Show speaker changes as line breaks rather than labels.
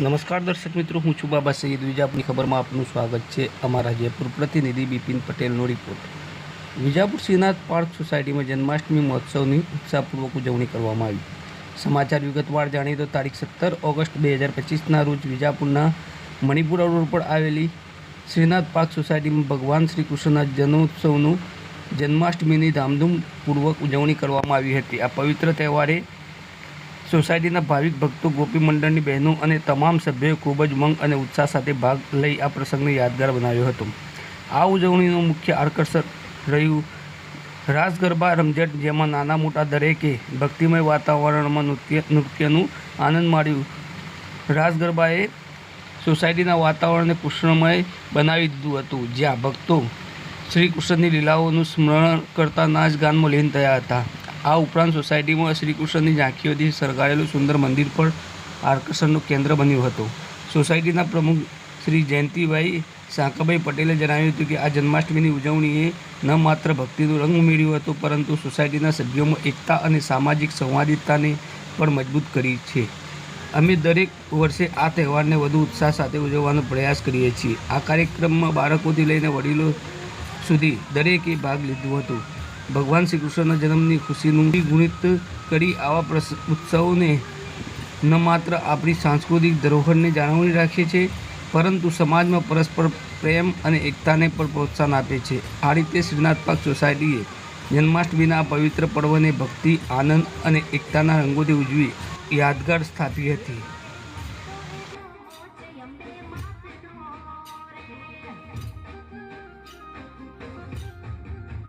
નમસ્કાર દર્શક મિત્રો, હું છું બાબા સૈયદ વિજાપુરની ખબરમાં આપનું સ્વાગત છે અમારા જયપુર પ્રતિનિધિ બિપિન પટેલનો રિપોર્ટ વિજાપુર શ્રીનાથ પાર્ક સોસાયટીમાં જન્માષ્ટમી મહોત્સવની ઉત્સાહપૂર્વક ઉજવણી કરવામાં આવી. સમાચાર વિગતવાર જાણીએ તો તારીખ સત્તર ઓગસ્ટ બે હજાર પચીસના રોજ વિજાપુરના મણિપુર રોડ પર આવેલી શ્રીનાથ પાર્ક સોસાયટીમાં ભગવાન શ્રી કૃષ્ણના જન્મોત્સવનું જન્માષ્ટમીની ધામધૂમપૂર્વક ઉજવણી કરવામાં આવી હતી. આ પવિત્ર તહેવારે સોસાયટીના ભાવિક ભક્તો ગોપી મંડળની બહેનો અને તમામ સભ્યોએ ખૂબ જ મંગ અને ઉત્સાહ સાથે ભાગ લઈ આ પ્રસંગને યાદગાર બનાવ્યો હતો. આ ઉજવણીનું મુખ્ય આકર્ષક રહ્યું રાસ ગરબા રમઝટ, જેમાં નાના મોટા દરેકે ભક્તિમય વાતાવરણમાં નૃત્ય, નૃત્યનું આનંદ માણ્યું. રાસ ગરબાએ સોસાયટીના વાતાવરણને કૃષ્ણમય બનાવી દીધું હતું, જ્યાં ભક્તો શ્રી કૃષ્ણની લીલાઓનું સ્મરણ કરતા નાચ ગાનમાં લીન થયા હતા. આ ઉપરાંત સોસાયટીમાં શ્રી કૃષ્ણની ઝાંખીઓથી સળગાવેલું સુંદર મંદિર પણ આકર્ષણનું કેન્દ્ર બન્યું હતું. સોસાયટીના પ્રમુખ શ્રી જયંતિભાઈ સાંકાભાઈ પટેલે જણાવ્યું હતું કે આ જન્માષ્ટમીની ઉજવણીએ ન માત્ર ભક્તિનો રંગ ઉમેર્યો હતો, પરંતુ સોસાયટીના સભ્યોમાં એકતા અને સામાજિક સંવાદિતાને પણ મજબૂત કરી છે. અમે દરેક વર્ષે આ તહેવારને વધુ ઉત્સાહ સાથે ઉજવવાનો પ્રયાસ કરીએ છીએ. આ કાર્યક્રમમાં બાળકોથી લઈને વડીલો સુધી દરેકે ભાગ લીધું હતું. ભગવાન શ્રી કૃષ્ણના જન્મની ખુશીનું ગુણિત કરી આવા ઉત્સવોને ન માત્ર આપણી સાંસ્કૃતિક ધરોહરને જાળવણી રાખે છે, પરંતુ સમાજમાં પરસ્પર પ્રેમ અને એકતાને પણ પ્રોત્સાહન આપે છે. આ રીતે શ્રીનાથ સોસાયટીએ જન્માષ્ટમીના પવિત્ર પર્વને ભક્તિ, આનંદ અને એકતાના રંગોથી ઉજવી યાદગાર સ્થાપી હતી.